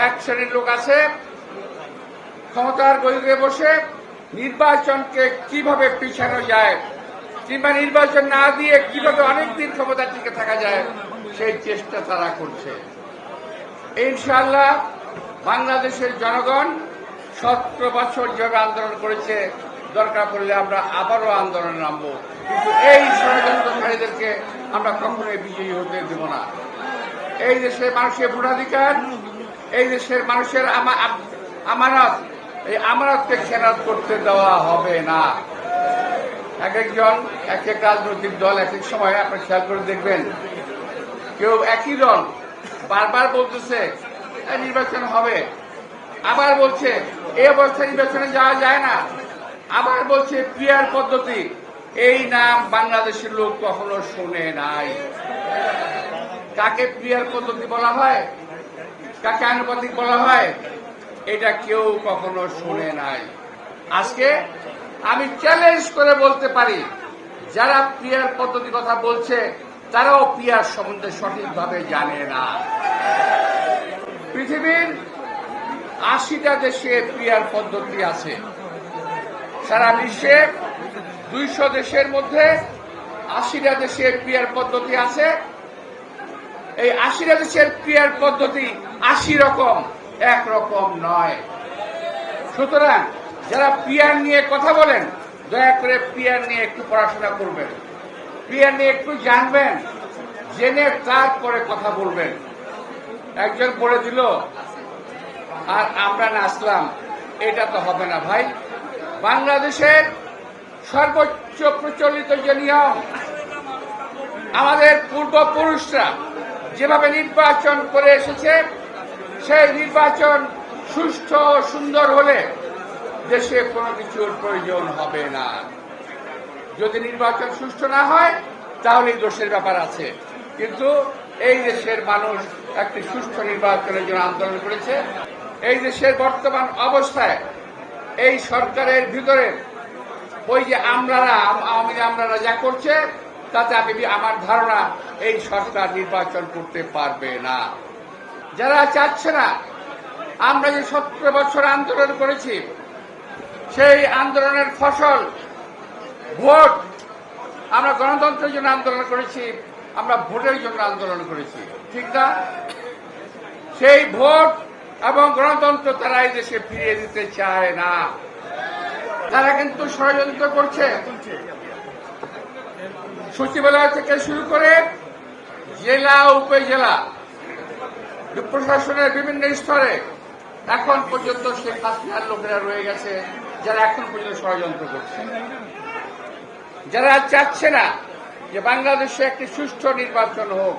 এক শ্রেণির লোক আছে, ক্ষমতার গদিতে বসে নির্বাচনকে কীভাবে পিছানো যায় কিংবা নির্বাচন না দিয়ে কীভাবে অনেকদিন ক্ষমতা টিকে থাকা যায়, সেই চেষ্টা তারা করছে। ইনশাআল্লাহ বাংলাদেশের জনগণ সতেরো বছর যেভাবে আন্দোলন করেছে, দরকার পড়লে আমরা আবারও আন্দোলনে নামবো। কিন্তু এই ষড়যন্ত্রকারীদেরকে আমরা কখনোই বিজয়ী হতে দেব না। এই দেশের মানুষের ভোটাধিকার এই দেশের মানুষের আমা- আমানত, এই আমানতকে খেরাত করতে দেওয়া হবে না। এক একজন, এক এক রাজনৈতিক দল এক এক সময় আপনি খেয়াল করে দেখবেন, কেউ একই দল বারবার বলতেছে নির্বাচন হবে। আবার বলছে, এই অবস্থায় নির্বাচনে যাওয়া যায় না। আবার বলছে পিয়ার পদ্ধতি। এই নাম বাংলাদেশের লোক কখনো শোনে নাই। কাকে পিয়ার পদ্ধতি বলা হয়? কাকে আনুপাতিক বলা হয়, এটা কেউ কখনো শুনে নাই। আজকে আমি চ্যালেঞ্জ করে বলতে পারি, যারা পিয়ার পদ্ধতি কথা বলছে, তারাও পিয়ার সম্বন্ধে সঠিকভাবে জানে না। পৃথিবীর আশিটা দেশে পিয়ার পদ্ধতি আছে। সারা বিশ্বে দুইশো দেশের মধ্যে আশিটা দেশে পিয়ার পদ্ধতি আছে। এই আশিটা দেশের পিয়ার পদ্ধতি আশি রকম, এক রকম নয়। সুতরাং যারা পিয়ার নিয়ে কথা বলেন, দয়া করে পিয়ার নিয়ে একটু পড়াশোনা করবেন। পিয়ার নিয়ে একটু জানবেন, জেনে তারপরে কথা বলবেন। একজন বলে দিল, আর আমরা নাচলাম, এটা তো হবে না ভাই। বাংলাদেশের সর্বোচ্চ প্রচলিত যে নিয়ম, আমাদের পূর্বপুরুষরা যেভাবে নির্বাচন করে এসেছে, সেই নির্বাচন সুষ্ঠু সুন্দর হলে দেশে কোনো কিছুর প্রয়োজন হবে না। যদি নির্বাচন সুষ্ঠু না হয় তাহলে দোষের ব্যাপার আছে। কিন্তু এই দেশের মানুষ একটি সুষ্ঠু নির্বাচনের জন্য আন্দোলন করেছে। এই দেশের বর্তমান অবস্থায় এই সরকারের ভিতরে ওই যে আমরারা আম- আওয়ামী আমরারা যা করছে তাতে আমি আমার ধারণা এই সরকার নির্বাচন করতে পারবে না। যারা চাচ্ছে না, আমরা যে সতেরো বছর আন্দোলন করেছি, সেই আন্দোলনের ফসল, ভোট, আমরা গণতন্ত্রের জন্য আন্দোলন করেছি, আমরা ভোটের জন্য আন্দোলন করেছি। ঠিক না? সেই ভোট এবং গণতন্ত্র তারা এই দেশে ফিরিয়ে দিতে চায় না। তারা কিন্তু ষড়যন্ত্র করছে। সচিবালয় থেকে শুরু করে জেলা, উপজেলা, প্রশাসনের বিভিন্ন স্তরে এখন পর্যন্ত শেখ হাসিনার লোকেরা রয়ে গেছে, যারা এখন পর্যন্ত ষড়যন্ত্র করছে। যারা চাচ্ছে না যে বাংলাদেশে একটি সুষ্ঠু নির্বাচন হোক